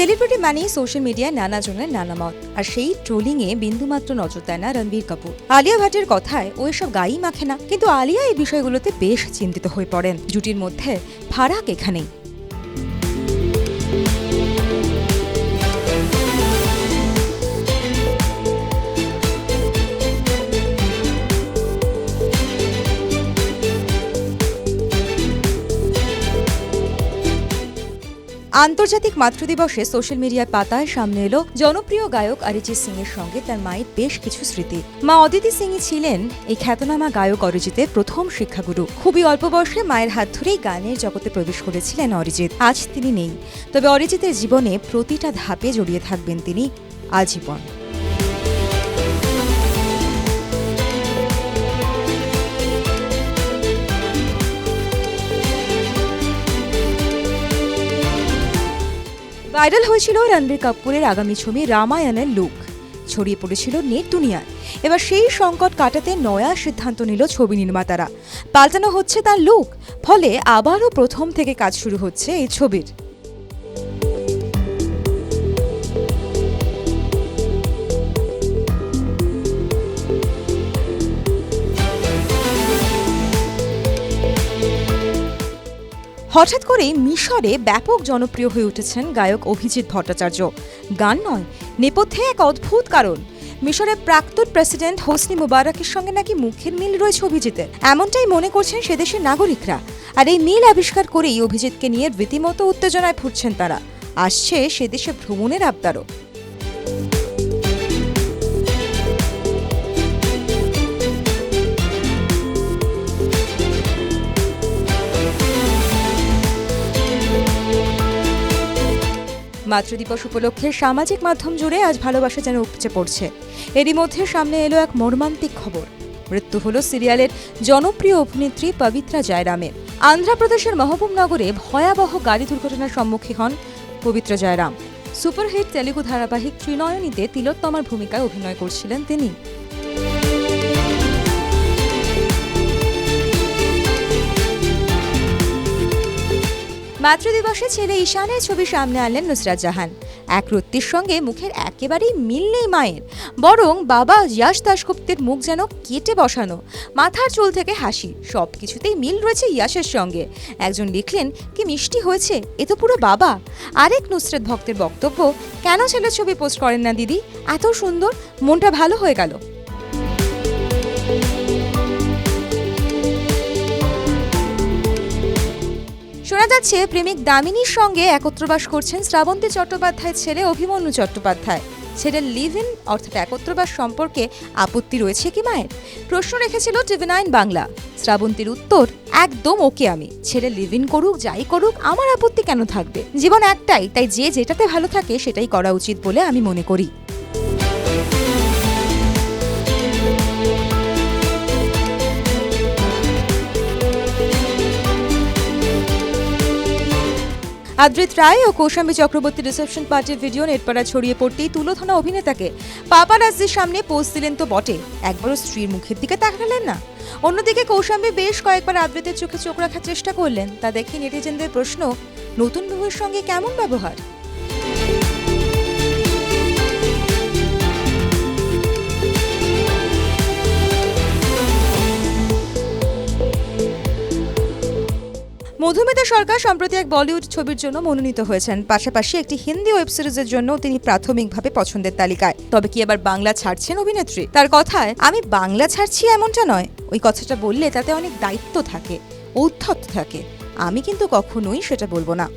Celebrity মানেই social মিডিয়ায় নানা জনের নানা মত। আর সেই ট্রোলিংয়ে বিন্দুমাত্র নজর দেয় না রণবীর কাপুর। আলিয়া ভাটের কথায় ও এসব গাই মাখে না। কিন্তু আলিয়া এই বিষয়গুলোতে বেশ চিন্তিত হয়ে পড়েন। জুটির মধ্যে ফারাক এখানেই। আন্তর্জাতিক মাতৃ দিবসে সোশ্যাল মিডিয়ার পাতায় সামনে এলো জনপ্রিয় গায়ক অরিজিৎ সিং এর সঙ্গে তার মায়ের বেশ কিছু স্মৃতি। মা অদিতি সিংই ছিলেন এই খ্যাতনামা গায়ক অরিজিতের প্রথম শিক্ষাগুরু। খুবই অল্প বয়সে মায়ের হাত ধরেই গানের জগতে প্রবেশ করেছিলেন অরিজিৎ। আজ তিনি নেই। তবে অরিজিতের জীবনে প্রতিটা ধাপে জড়িয়ে থাকবেন তিনি আজীবন। ভাইরাল হয়েছিল রণবীর কাপুরের আগামী ছবি রামায়ণের লুক। ছড়িয়ে পড়েছিল নেট দুনিয়ায়। এবার সেই সংকট কাটাতে নয়া সিদ্ধান্ত নিল ছবি নির্মাতারা। পাল্টানো হচ্ছে তার লুক, ফলে আবারও প্রথম থেকে কাজ শুরু হচ্ছে এই ছবির। হঠাৎ করেই মিশরে ব্যাপক জনপ্রিয় হয়ে উঠেছেন গায়ক অভিজিৎ ভট্টাচার্য। গান নয়, নেপথ্যে এক অদ্ভুত কারণ। মিশরের প্রাক্তন প্রেসিডেন্ট হোসনি মুবারকের সঙ্গে নাকি মুখের মিল রয়েছে অভিজিতের। এমনটাই মনে করছেন সে দেশের নাগরিকরা। আর এই মিল আবিষ্কার করেই অভিজিৎকে নিয়ে রীতিমতো উত্তেজনায় ফুটছেন তারা। আসছে সে দেশে ভ্রমণের আবদারও। মাতৃদিবস উপলক্ষে সামাজিক মাধ্যম জুড়ে আজ ভালোবাসা যেন উপচে পড়ছে। এরই মধ্যে সামনে এলো এক মর্মান্তিক খবর। মৃত্যু হল সিরিয়ালের জনপ্রিয় অভিনেত্রী পবিত্রা জয়রামের আন্ধ্রপ্রদেশের মহবুবনগরে ভয়াবহ গাড়ি দুর্ঘটনার সম্মুখীন হন পবিত্রা জয়রাম। সুপারহিট তেলুগু ধারাবাহিক ত্রিনয়নীতে তিলোত্তমার ভূমিকায় অভিনয় করছিলেন তিনি। মাতৃদিবসে ছেলে ঈশানের ছবি সামনে আনলেন নুসরাত জাহান। এক রত্তির সঙ্গে মুখের একেবারেই মিল নেই মায়ের। বরং বাবা ইয়াশ দাশগুপ্তের মুখ যেন কেটে বসানো, মাথার চুল থেকে হাসি সব কিছুতেই মিল রয়েছে ইয়াশের সঙ্গে। একজন লিখলেন, কি মিষ্টি হয়েছে, এ তো পুরো বাবা। আরেক নুসরাত ভক্তের বক্তব্য, কেন ছেলের ছবি পোস্ট করেন না দিদি? এত সুন্দর, মনটা ভালো হয়ে গেল। শোনা যাচ্ছে, প্রেমিক দামিনীর সঙ্গে একত্রবাস করছেন শ্রাবন্তী চট্টোপাধ্যায়ের ছেলে অভিমন্যু চট্টোপাধ্যায়। ছেলের লিভ ইন অর্থাৎ একত্রবাস সম্পর্কে আপত্তি রয়েছে কি মায়ের? প্রশ্ন রেখেছিল টিভি নাইন বাংলা। শ্রাবন্তীর উত্তর, একদম ওকে আমি। ছেলে লিভ ইন করুক, যাই করুক, আমার আপত্তি কেন থাকবে? জীবন একটাই, তাই যে যেটাতে ভালো থাকে সেটাই করা উচিত বলে আমি মনে করি। আদ্রিত রায় ও কৌশাম্বী চক্রবর্তী রিসেপশন পার্টির ভিডিও নেটপাড়া ছড়িয়ে পড়তেই তুলোধনা অভিনেতাকে পাপারাজ্জির সামনে পোজ দিলেন তো বটে। একবারও স্ত্রীর মুখের দিকে তাকালেন না। অন্যদিকে কৌশাম্বী বেশ কয়েকবার আদ্রিতের চোখে চোখ রাখার চেষ্টা করলেন। তা দেখে নেটিজেনদের প্রশ্ন, নতুন বহুর সঙ্গে কেমন ব্যবহার? মধুমিতা সরকার সম্প্রতি এক বলিউড ছবির জন্য মনোনীত হয়েছেন। পাশাপাশি একটি হিন্দি ওয়েব সিরিজের জন্য তিনি প্রাথমিকভাবে পছন্দের তালিকায়। তবে কি এবার বাংলা ছাড়ছেন অভিনেত্রী? তার কথায়, আমি বাংলা ছাড়ছি এমনটা নয়। ওই কথাটা বললে তাতে অনেক দায়িত্ব থাকে ঔদ্ধত থাকে। আমি কিন্তু কখনোই সেটা বলব না।